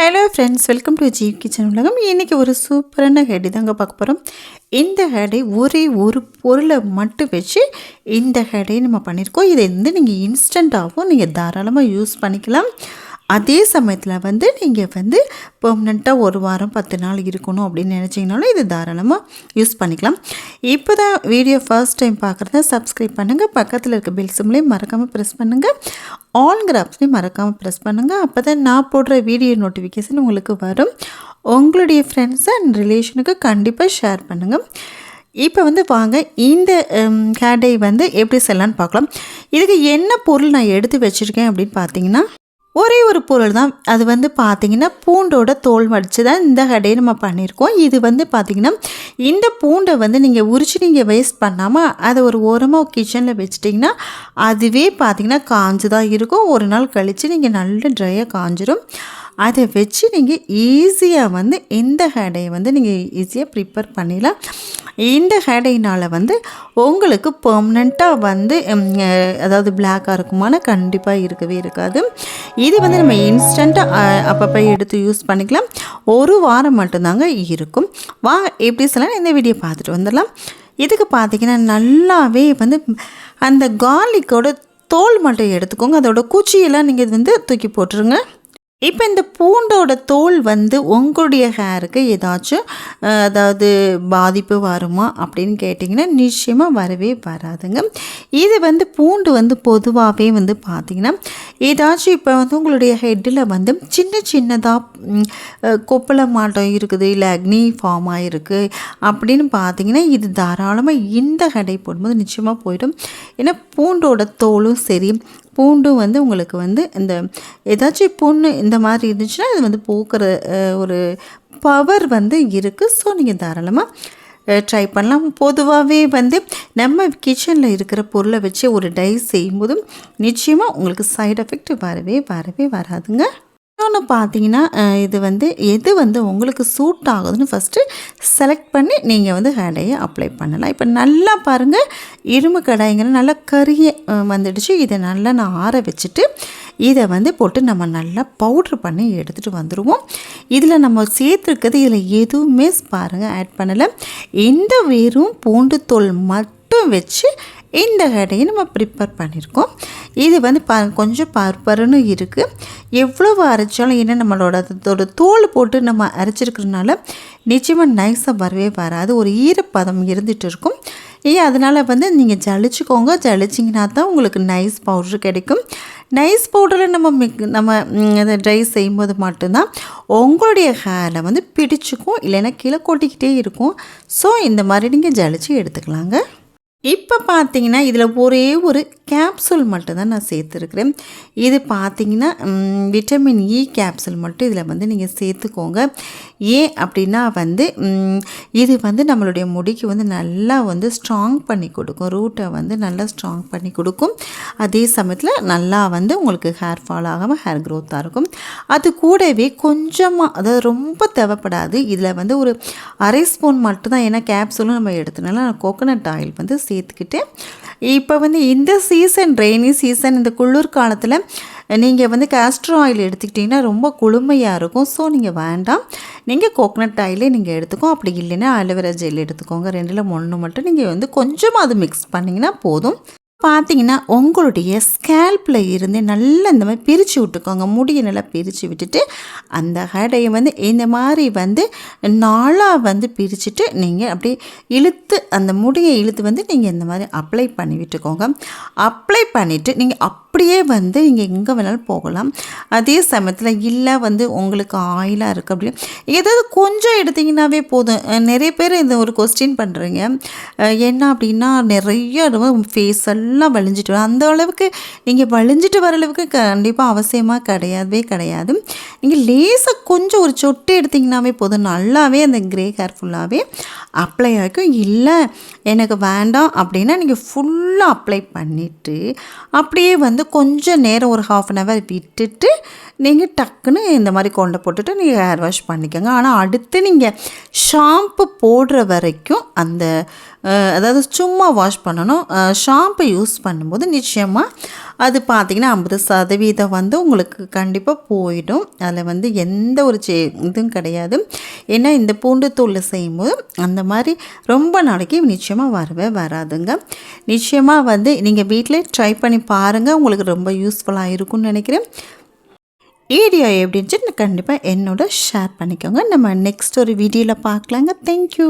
Hello friends welcome to Jeev kitchen உலகம். இன்றைக்கி ஒரு சூப்பரான ஹேடி தாங்க பார்க்க போகிறோம் இந்த ஹேடை ஒரே ஒரு பொருளை மட்டும் வச்சு இந்த ஹேடை நம்ம பண்ணியிருக்கோம் இதை வந்து நீங்கள் இன்ஸ்டண்ட்டாகவும் நீங்கள் தாராளமாக யூஸ் பண்ணிக்கலாம். அதே சமயத்தில் வந்து நீங்கள் வந்து பெர்மனெண்ட்டாக ஒரு வாரம் பத்து நாள் இருக்கணும் அப்படின்னு நினச்சிங்கனாலும் இது தாராளமாக யூஸ் பண்ணிக்கலாம். இப்போ தான் வீடியோ ஃபர்ஸ்ட் டைம் பார்க்குறத சப்ஸ்கிரைப் பண்ணுங்கள் பக்கத்தில் இருக்க பெல் சிம்லேயும் மறக்காமல் ப்ரெஸ் பண்ணுங்கள் ஆல்ங்கிற ஆப்ஷனையும் மறக்காமல் ப்ரெஸ் பண்ணுங்கள் அப்போ தான் நான் போடுற வீடியோ நோட்டிஃபிகேஷன் உங்களுக்கு வரும். உங்களுடைய ஃப்ரெண்ட்ஸ் அண்ட் ரிலேஷனுக்கு கண்டிப்பாக ஷேர் பண்ணுங்கள் இப்போ வந்து வாங்க இந்த ஹேடை வந்து எப்படி செய்யலான்னு பார்க்கலாம் இதுக்கு என்ன பொருள் நான் எடுத்து வச்சுருக்கேன் அப்படின்னு பார்த்தீங்கன்னா ஒரே ஒரு பொருள் தான். அது வந்து பார்த்திங்கன்னா பூண்டோட தோல் வடித்து தான் இந்த கடையை நம்ம பண்ணியிருக்கோம். இது வந்து பார்த்திங்கன்னா இந்த பூண்டை வந்து நீங்கள் உரிச்சு நீங்கள் வேஸ்ட் பண்ணாமல் அதை ஒரு ஓரமாக கிச்சனில் வச்சிட்டிங்கன்னா அதுவே பார்த்திங்கன்னா காஞ்சு தான் இருக்கும். ஒரு நாள் கழித்து நீங்கள் நல்ல ட்ரையாக காஞ்சிரும். அதை வச்சு நீங்கள் ஈஸியாக வந்து இந்த ஹேடையை வந்து நீங்கள் ஈஸியாக ப்ரிப்பேர் பண்ணிடலாம். இந்த ஹேடைனால் வந்து உங்களுக்கு பெர்மனெண்ட்டாக வந்து அதாவது பிளாக்காக இருக்குமான கண்டிப்பாக இருக்கவே இருக்காது. இது வந்து நம்ம இன்ஸ்டண்ட்டாக அப்பப்போ எடுத்து யூஸ் பண்ணிக்கலாம். ஒரு வாரம் மட்டும்தாங்க இருக்கும். வாங்க எப்படி சொல்லலாம் இந்த வீடியோ பார்த்துட்டு வந்துடலாம். இதுக்கு பார்த்தீங்கன்னா நல்லாவே வந்து அந்த கார்லிக்கோட தோல் மட்டும் எடுத்துக்கோங்க. அதோட குச்சியெல்லாம் நீங்கள் வந்து தூக்கி போட்டுருங்க. இப்போ இந்த பூண்டோட தோல் வந்து உங்களுடைய ஹேருக்கு ஏதாச்சும் அதாவது பாதிப்பு வருமா அப்படின்னு கேட்டிங்கன்னா நிச்சயமாக வரவே வராதுங்க. இது வந்து பூண்டு வந்து பொதுவாகவே வந்து பார்த்திங்கன்னா ஏதாச்சும் இப்போ வந்து உங்களுடைய ஹெட்டில் வந்து சின்ன சின்னதாக கொப்பள மாட்டம் இருக்குது இல்லை அக்னி ஃபார்ம் ஆகிருக்கு அப்படின்னு பார்த்தீங்கன்னா இது தாராளமாக இந்த ஹெடை போடும்போது நிச்சயமாக போயிடும். ஏன்னா பூண்டோட தோலும் சரி பூண்டும் வந்து உங்களுக்கு வந்து இந்த ஏதாச்சும் புண்ணு இந்த மாதிரி இருந்துச்சுன்னா அது வந்து போக்குற ஒரு பவர் வந்து இருக்குது ஸோ நீங்கள் தாராளமாக ட்ரை பண்ணலாம். பொதுவாகவே வந்து நம்ம கிச்சனில் இருக்கிற பொருளை வச்சு ஒரு டை செய்யும்போதும் நிச்சயமாக உங்களுக்கு சைட் எஃபெக்ட் வரவே வரவே வராதுங்க. இன்னொன்று பார்த்தீங்கன்னா இது வந்து எது வந்து உங்களுக்கு சூட் ஆகுதுன்னு ஃபஸ்ட்டு செலக்ட் பண்ணி நீங்கள் வந்து ஹேடையை அப்ளை பண்ணலாம். இப்போ நல்லா பாருங்கள் இரும்பு கடாய்ங்கிற நல்லா கறிய வந்துடுச்சு. இதை நல்லா நான் ஆற வச்சுட்டு இதை வந்து போட்டு நம்ம நல்லா பவுட்ரு பண்ணி எடுத்துகிட்டு வந்துடுவோம் இதில் நம்ம சேர்த்துருக்கிறது இதில் எதுவுமே பாருங்கள் ஆட் பண்ணலை. எந்த வெறும் பூண்டு தோல் மட்டும் வச்சு இந்த கடையை நம்ம ப்ரிப்பேர் பண்ணியிருக்கோம் இது வந்து பா கொஞ்சம் பருப்பருன்னு இருக்குது எவ்வளோ அரைச்சாலும் என்ன நம்மளோட அதோட தோல் போட்டு நம்ம அரைச்சிருக்கிறதுனால நிச்சயமாக நைஸாக வரவே வராது. ஒரு ஈரப்பதம் இருந்துகிட்டு இருக்கும். ஏன் அதனால் வந்து நீங்கள் ஜலிச்சுக்கோங்க. ஜலிச்சிங்கன்னா தான் உங்களுக்கு நைஸ் பவுட்ரு கிடைக்கும். நைஸ் பவுடரில் நம்ம மிக் நம்ம அதை ட்ரை செய்யும்போது மட்டும்தான் உங்களுடைய ஹேரில் வந்து பிடிச்சிக்கும் இல்லைன்னா கீழே கொட்டிக்கிட்டே இருக்கும். ஸோ இந்த மாதிரி நீங்கள் ஜலிச்சு எடுத்துக்கலாங்க. இப்போ பார்த்தீங்கன்னா இதில் ஒரே ஒரு கேப்சூல் e மட்டும் தான் நான் சேர்த்துருக்குறேன். இது பார்த்தீங்கன்னா விட்டமின் இ கேப்சூல் மட்டும் இதில் வந்து நீங்கள் சேர்த்துக்கோங்க. ஏன் அப்படின்னா வந்து இது வந்து நம்மளுடைய முடிக்கு வந்து நல்லா வந்து ஸ்ட்ராங் பண்ணி கொடுக்கும். ரூட்டை வந்து நல்லா ஸ்ட்ராங் பண்ணி கொடுக்கும். அதே சமயத்தில் நல்லா வந்து உங்களுக்கு ஹேர் ஃபால் ஆகாமல் ஹேர் க்ரோத்தாக இருக்கும். அது கூடவே கொஞ்சமாக அதாவது ரொம்ப தேவைப்படாது. இதில் வந்து ஒரு அரை ஸ்பூன் மட்டும்தான். ஏன்னா கேப்சூலும் நம்ம எடுத்தனால கோகோனட் ஆயில் வந்து சேர்த்துக்கிட்டு இப்போ வந்து இந்த சீசன் ரெய்னி சீசன் இந்த குளிர் காலத்தில் நீங்கள் வந்து கேஸ்ட்ரோ ஆயில் எடுத்துக்கிட்டிங்கன்னா ரொம்ப குளுமையாக இருக்கும். ஸோ நீங்கள் வேண்டாம். நீங்கள் கோகனட் ஆயிலே நீங்கள் எடுத்துக்கோ. அப்படி இல்லைன்னா அலோவேரா ஜெல் எடுத்துக்கோங்க. ரெண்டில் ஒன்று மட்டும் நீங்கள் வந்து கொஞ்சமாக அது மிக்ஸ் பண்ணிங்கன்னா போதும். பார்த்தீங்கன்னா உங்களுடைய ஸ்கேல்பில் இருந்து நல்லா இந்த மாதிரி பிரித்து விட்டுக்கோங்க. முடியை நல்லா பிரித்து விட்டுட்டு அந்த ஹேடையை வந்து இந்த மாதிரி வந்து நாளாக வந்து பிரிச்சுட்டு நீங்கள் அப்படியே இழுத்து அந்த முடியை இழுத்து வந்து நீங்கள் இந்த மாதிரி அப்ளை பண்ணி விட்டுக்கோங்க. அப்ளை பண்ணிவிட்டு நீங்கள் அப்படியே வந்து நீங்கள் எங்கே வேணாலும் போகலாம். அதே சமயத்தில் இல்லை வந்து உங்களுக்கு ஆயிலாக இருக்குது அப்படின்னு ஏதாவது கொஞ்சம் எடுத்திங்கன்னாவே போதும். நிறைய பேர் இந்த ஒரு கொஸ்டின் பண்ணுறீங்க என்ன அப்படின்னா நிறைய ஃபேஸ் எல்லாம் வலிஞ்சிட்டு வரும். அந்த அளவுக்கு நீங்கள் வலிஞ்சிட்டு வர அளவுக்கு கண்டிப்பாக அவசியமாக கிடையாதவே கிடையாது. நீங்கள் லேசாக கொஞ்சம் ஒரு சொட்டு எடுத்திங்கனாவே போதும். நல்லாவே அந்த க்ரே ஹேர் ஃபுல்லாகவே அப்ளை ஆகிக்கும் இல்லை எனக்கு வேண்டாம் அப்படின்னா நீங்கள் ஃபுல்லாக அப்ளை பண்ணிவிட்டு அப்படியே வந்து கொஞ்சம் நேரம் ஒரு ஹாஃப் அன் ஹவர் விட்டுட்டு நீங்கள் டக்குன்னு இந்த மாதிரி கொண்டை போட்டுட்டு நீங்கள் ஹேர் வாஷ் பண்ணிக்கோங்க. ஆனால் அடுத்து நீங்கள் ஷாம்பு போடுற வரைக்கும் அந்த அதாவது சும்மா வாஷ் பண்ணணும். ஷாம்பு யூஸ் பண்ணும்போது நிச்சயமாக அது பார்த்திங்கன்னா ஐம்பது சதவீதம் வந்து உங்களுக்கு கண்டிப்பாக போயிடும். அதில் வந்து எந்த ஒரு சே இதுவும் கிடையாது. ஏன்னா இந்த பூண்டு தூள் செய்யும்போது அந்த மாதிரி ரொம்ப நாளைக்கு நிச்சயமாக வரவே வராதுங்க. நிச்சயமாக வந்து நீங்கள் வீட்டிலே ட்ரை பண்ணி பாருங்கள் உங்களுக்கு ரொம்ப யூஸ்ஃபுல்லாக இருக்கும்னு நினைக்கிறேன். வீடியோ எப்படின்னு கண்டிப்பாக என்னோட ஷேர் பண்ணிக்கோங்க. நம்ம நெக்ஸ்ட் ஒரு வீடியோவில் பார்க்கலாங்க தேங்க்யூ